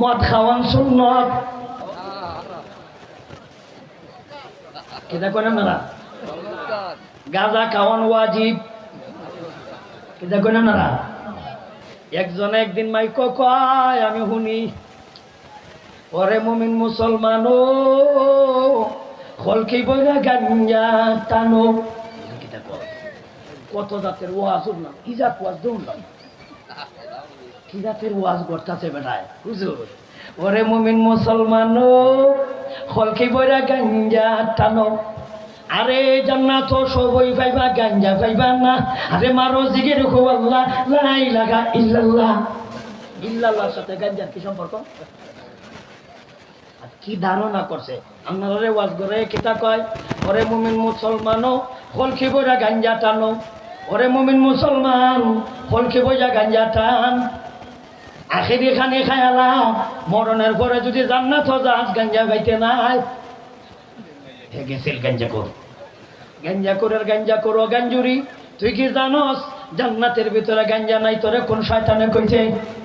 মদ খাওয়ান সুন্নত। কেটা কেন না গাঁজা খাওয়ান ওয়াজিব। কেটা কেন না একজন একদিন মাইক কয়, আমি শুনি। ওরে মমিন মুসলমান ও খলকি বইরা গাঞ্জা টানো। কিতা জাতের ওয়াজ না কি জাত ওয়াজ দৌড় না কি জাতের ওয়াজ করতেছে বেটায়, হুজুর। ওরে মুমিন মুসলমান ও খলকি বইরা গাঞ্জা টানো। আরে জান্নাত সবই পাইবা, গাঞ্জা পাইবা না। আরে মারো জিগির খুব আল্লাহ লাই লাগা ইল্লাল্লাহ। ইল্লাল্লাহর সাথে গাঞ্জার কি সম্পর্ক? কি ধারণা করছে? আপনারা ওয়াজ করে কিতা কয়? ওরে মুমিন মুসলমানও ফলকি বইরা গাঞ্জা টানো। ওরে মুমিন মুসলমান ফলকি বইরা গাঞ্জা টান। আখেরি খানে খায়ালাম মরণের পরে যদি জান্নাত আজ গাঞ্জা গাইতে নাই, হে গেছিল গাঞ্জা কর। গাঞ্জা করের গাঞ্জা করো গাঞ্জুরি। তুই কি জানস, জান্নাতের ভিতরে গাঞ্জা নাই, তোরে কোন শয়তানে কইছে?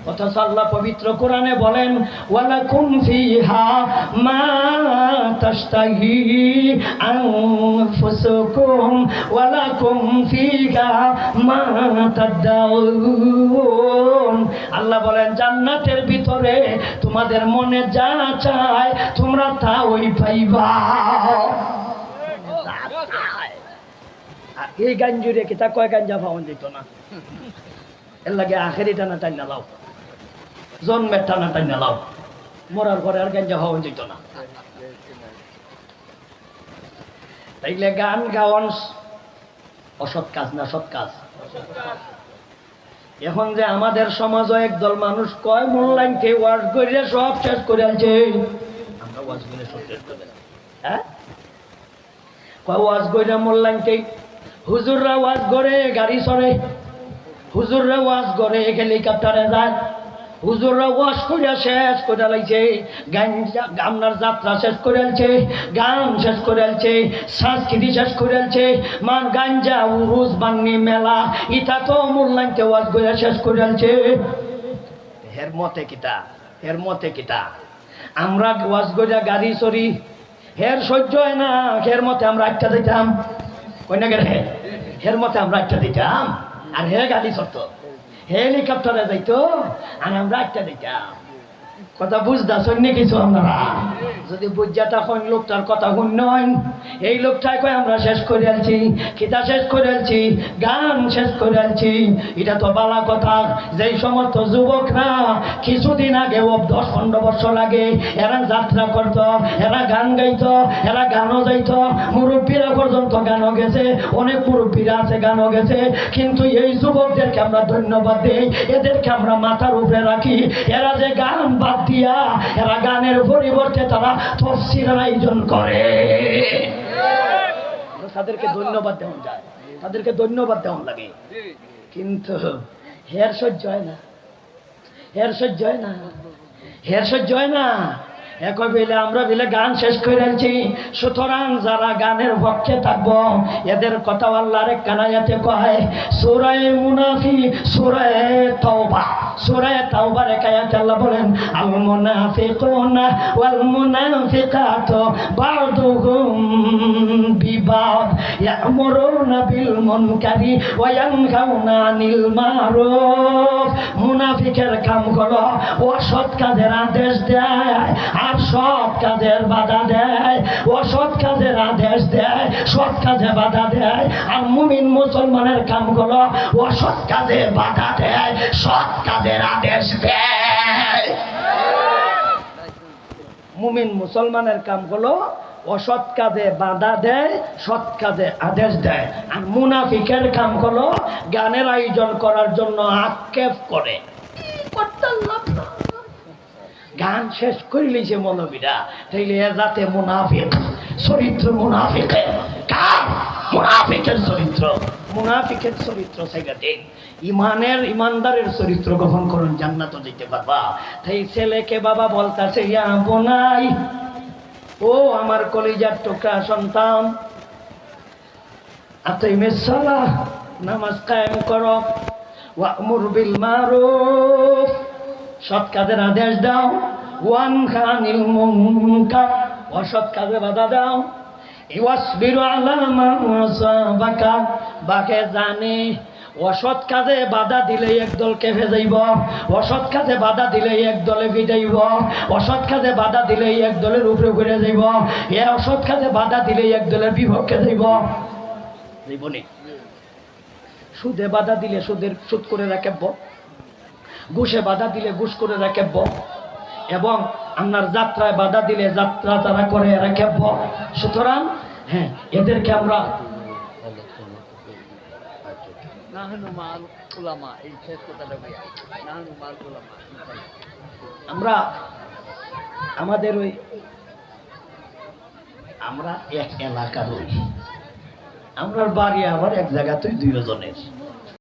অথচ আল্লাহ পবিত্র কোরআনে বলেন ওয়ালা কুম ফিহা মা আনফুসুকুম ওয়ালা কুম ফিহা মা তাদাউন আল্লাহ বলেন, জান্নাতের ভিতরে তোমাদের মনে যা চায় তোমরা তা ওই পাইবা এই গাঞ্জুরে কিতা কয় গাঞ্জা পাওয়া যেত না? এর লাগে আখেরি টানা টাইনা লাও, জন্মের টানা টাইনা লাও, মরার পরে আর গাঞ্জা পাওয়া যেত না। তাইলে গান গাওয়ান অসৎ কাজ না সৎ কাজ। এখন যে আমাদের সমাজ একদল মানুষ কয় মূল্যায়নকে ওয়াজ করে সব শেষ করে আনছে। সব শেষ করে। হ্যাঁ? হুজুররা ওয়াজ করে, গাড়ি চড়ে হুজুররা ওয়াজ করে, হেলিকপ্টারে যায়। হুজুররা ওয়াজ করে শেষ করে লাইছে গান আপনার যাত্রা শেষ করে আলছে গান শেষ করে আলছে সংস্কৃতি শেষ করে আলছে মান গাঞ্জা উরুস বান্নি মেলা ইটা তো মূল্যাঙ্কে ওয়াজ করে শেষ করে আলছে হের মতে কিতা হের মতে কিতা আমরা ওয়াজ করে গাড়ি চড়ি হের সহ্য হয় না হের মতে আমরা একটা দিতাম। কই না গেলে হের মতে আমরা একটা দিতাম। আর হে গাড়ি চড়তো। হেলিকপ্টারে যাইতো আর আমরা একটা দিতাম কথা বুঝতা কিছু আপনারা যদি বুঝাটা কোন লোকটার কথা শুনন এই লোকটাই কয়, আমরা শেষ করে আলছি কিতা শেষ করে আলছি গান শেষ করে আলছি এটা তো বালা কথা। যেই সমস্ত যুবকরা কিছুদিন আগে ও দশ পনেরো বছর আগে এরা যাত্রা করত, এরা গান গাইত, এরা গানও যাইতো। মুরব্বীরা পর্যন্ত গানও গেছে, অনেক মুরব্বীরা আছে, গানও গেছে। কিন্তু এই যুবকদেরকে আমরা ধন্যবাদ দিই, এদেরকে আমরা মাথার উপরে রাখি। এরা যে গান বাদ দিয়া, এরা গানের পরিবর্তে তারা তফসির আয়োজন করে। তাদেরকে ধন্যবাদ দেওয়া যায়। তাদেরকে ধন্যবাদ দেওয়া লাগে। কিন্তু হের সহ্য হয় না। হের সহ্য হয় না। হের সহ্য হয় না। একই বেলে আমরা বেলে গান শেষ করে আনছি। সুতরাং যারা গানের পক্ষে থাকব, এদের কথা আল্লাহর কানায়াতে কয়, সুরায় মুনাফি সুরায় তওবা। সুরায় তওবার একায়াতে আল্লাহ বলেন আল মুনাফিকুনা ওয়াল মুনাফিকাতু বা'দুহুম বিবাদ, ইয়ামুরুনা বিল মুনকারি ওয়া ইয়ানহাউনা আনিল মারুফ মুনাফিকের কাম হলো অসৎ কাজের আদেশ দেয় আর সৎ কাজের বাধা দেয়। অসৎ কাজের আদেশ দেয়, সৎ কাজে বাধা দেয় আর মুমিন মুসলমানের কাম হলো অসৎ কাজে বাধা দেয়, সৎ আদেশ মুমিন মুসলমানের কাম হলো অসৎ কাজে বাধা দেয়, সৎ কাজে আদেশ দেয়। আর মুনাফিকের কাম হলো গানের আয়োজন করার জন্য আক্ষেপ করে। গান শেষ করে লিছে মৌলবীরা, তাইলে যাতে মুনাফিক, চরিত্র মুনাফিকের কার মুনাফিকের চরিত্র। মুনাফিকের চরিত্র সেটা দিন। ইমানের ইমানদারের চরিত্র গ্রহণ করুন জান্নাত যেতে পারবা। তাই ছেলেকে বাবা বলতাছে, ইয়া বোনাই ও আমার কলিজার টুকরা সন্তান আতাই মেসালা নামাজ কায়েম করো, ওয়ামুর বিল মারুফ, সৎ কাজের আদেশ দাও, ওয়ান খানিল মুনকার, অসৎ কাজে বাধা দাও। বাকে জানে, অসৎ কাজে বাধা দিলে একদল কেঁপে যাইব, অসৎ কাজে বাধা দিলে এক দলে ফিটাইব অসৎ কাজে বাধা দিলে এক দলের উপরে ঘুরে যাইব, এ অসৎ কাজে বাধা দিলে এক দলের বিপক্ষে যাইব। জীবনে সুদে বাধা দিলে সুদের সুদ করে রাখেব ঘুষে বাধা দিলে ঘুষ করে রাখেব এবং আপনার যাত্রায় বাধা দিলে যাত্রা তারা করে রাখেব সুতরাং হ্যাঁ এদেরকে আমরা আমরা আমাদের ওই আমরা এক এলাকার ওই। আমরার বাড়ি আবার এক জায়গাতেই দুই দুইজনের।